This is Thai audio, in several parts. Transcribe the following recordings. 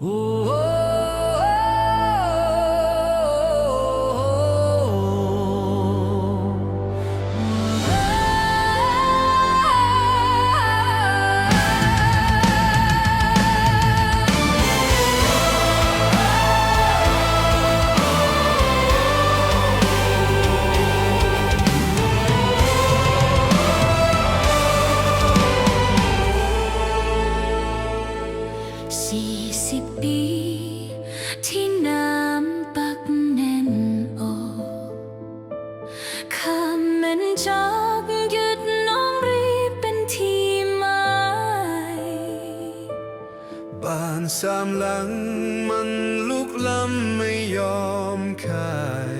Ooh. านสามหลังมันลุกล้ำไม่ยอมคาย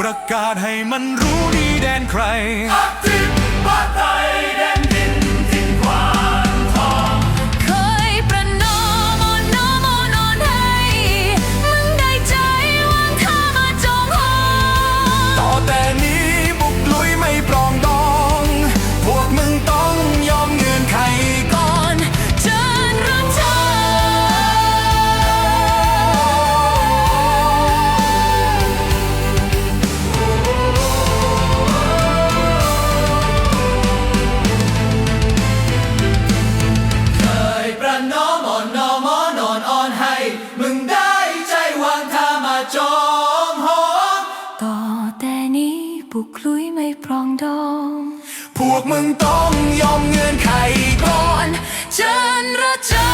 ประกาศให้มันรู้ดีแดนใครอธิปไตย วกมึงต้องยอมเงินไขก่อนฉันรักเธอ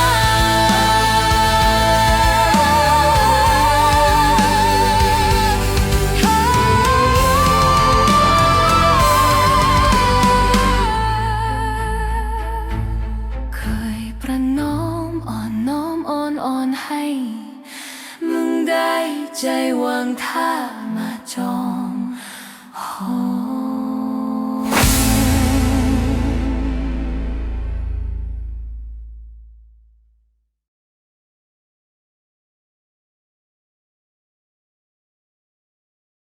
เคยประนอมอ่อนน้อมอ่อนอ่อนให้ มึงได้ใจวางท่ามาจอง